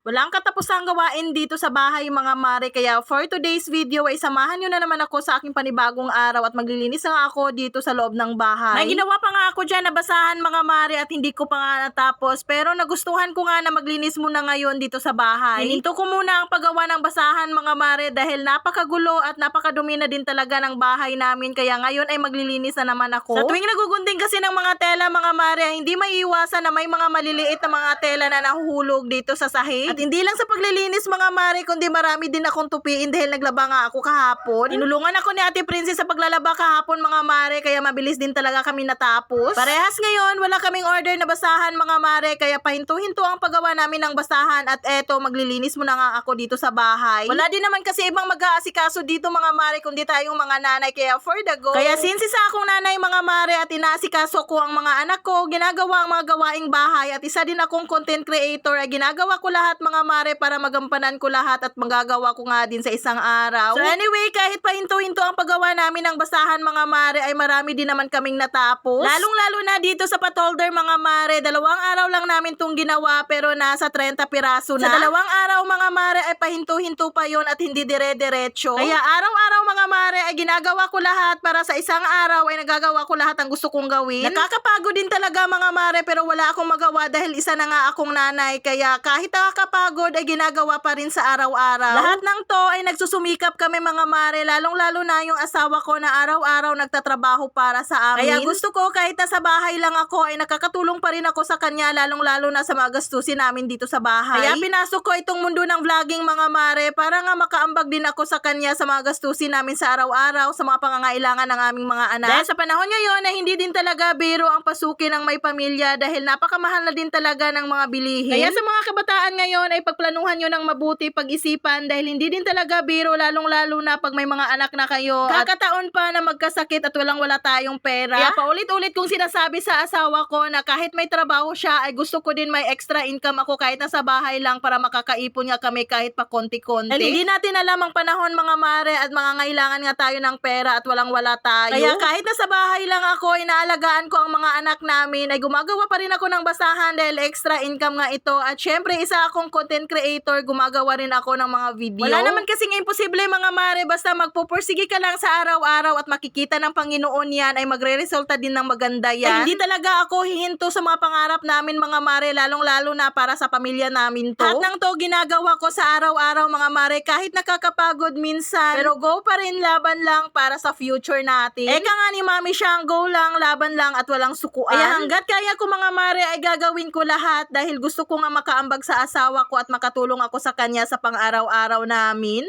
Walang katapusang gawain dito sa bahay mga mare kaya for today's video ay samahan nyo na naman ako sa aking panibagong araw at maglilinis na nga ako dito sa loob ng bahay. May ginawa pa nga ako dyan na basahan mga mare at hindi ko pa nga natapos pero nagustuhan ko nga na maglinis muna ngayon dito sa bahay. Hininto ko muna ang paggawa ng basahan mga mare dahil napakagulo at napakadumi na din talaga ng bahay namin kaya ngayon ay maglilinis na naman ako. Sa tuwing nagugunting kasi ng mga tela mga mare hindi maiiwasan na may mga maliliit na mga tela na nahuhulog dito sa sahig. At hindi lang sa paglilinis mga mare, kundi marami din akong tupiin dahil naglaba nga ako kahapon. Inulungan ako ni Ate Princess sa paglalaba kahapon mga mare, kaya mabilis din talaga kami natapos. Parehas ngayon, wala kaming order na basahan mga mare, kaya pahinto-hinto ang paggawa namin ng basahan at eto, maglilinis muna nga ako dito sa bahay. Wala din naman kasi ibang mag-aasikaso dito mga mare, kundi tayong mga nanay, kaya for the go. Kaya since isa akong nanay mga mare at inaasikaso ko ang mga anak ko, ginagawa ang mga gawaing bahay at isa din akong content creator ay ginagawa ko lahat mga mare para magampanan ko lahat at magagawa ko nga din sa isang araw. So anyway, kahit pahinto-hinto ang paggawa namin ng basahan mga mare ay marami din naman kaming natapos. Lalong-lalo na dito sa patolder mga mare, dalawang araw lang namin tong ginawa pero nasa 30 piraso na. Sa dalawang araw mga mare ay pahinto-hinto pa yon at hindi dire-diretso. Kaya araw-araw mga mare ay ginagawa ko lahat para sa isang araw ay nagagawa ko lahat ang gusto kong gawin. Nakakapagod din talaga mga mare pero wala akong magawa dahil isa na nga akong nanay kaya kahit nakakapagod ay ginagawa pa rin sa araw-araw. Lahat ng to ay nagsusumikap kami mga mare lalong-lalo na yung asawa ko na araw-araw nagtatrabaho para sa amin. Kaya gusto ko kahit nasa bahay lang ako ay nakakatulong pa rin ako sa kanya lalong-lalo na sa mga gastusin namin dito sa bahay. Kaya pinasok ko itong mundo ng vlogging mga mare para nga makaambag din ako sa kanya sa mga gastusin namin sa araw-araw sa mga pangangailangan ng aming mga anak. Dahil sa panahon ngayon ay hindi din talaga biro ang pasukin ng may pamilya dahil napakamahal na din talaga ng mga bilihin. Kaya sa mga kabataan ngayon ay pagplanuhan nyo ng mabuti pag-isipan dahil hindi din talaga biro lalong-lalo na pag may mga anak na kayo. at Kakataon pa na magkasakit at walang wala tayong pera. Kaya paulit-ulit kong sinasabi sa asawa ko na kahit may trabaho siya ay gusto ko din may extra income ako kahit nasa bahay lang para makakaipon nga kami kahit pa konti-konti. Dahil hindi natin alam ang panahon mga mare at mga ngailangan nga tayo ng pera at walang wala tayo. Kaya kahit nasa bahay lang ako, inaalagaan ko ang mga anak namin ay gumagawa pa rin ako ng basahan dahil extra income nga ito at syempre isa akong content creator, gumagawa rin ako ng mga video. Wala naman kasing imposible mga mare basta magpupursige ka lang sa araw-araw at makikita ng Panginoon yan ay magre-resulta din ng maganda yan. Ay, hindi talaga ako hihinto sa mga pangarap namin mga mare lalong-lalo na para sa pamilya namin to. At nang to ginagawa ko sa araw-araw mga mare kahit nakakapagod minsan pero go pa rin laban lang para sa future natin. Eka nga ni mami siyang go lang, laban lang at walang sukuan. Kaya hanggat kaya ko mga mare ay gagawin ko lahat dahil gusto ko nga makaambag sa asawa ko at makatulong ako sa kanya sa pang-araw-araw namin.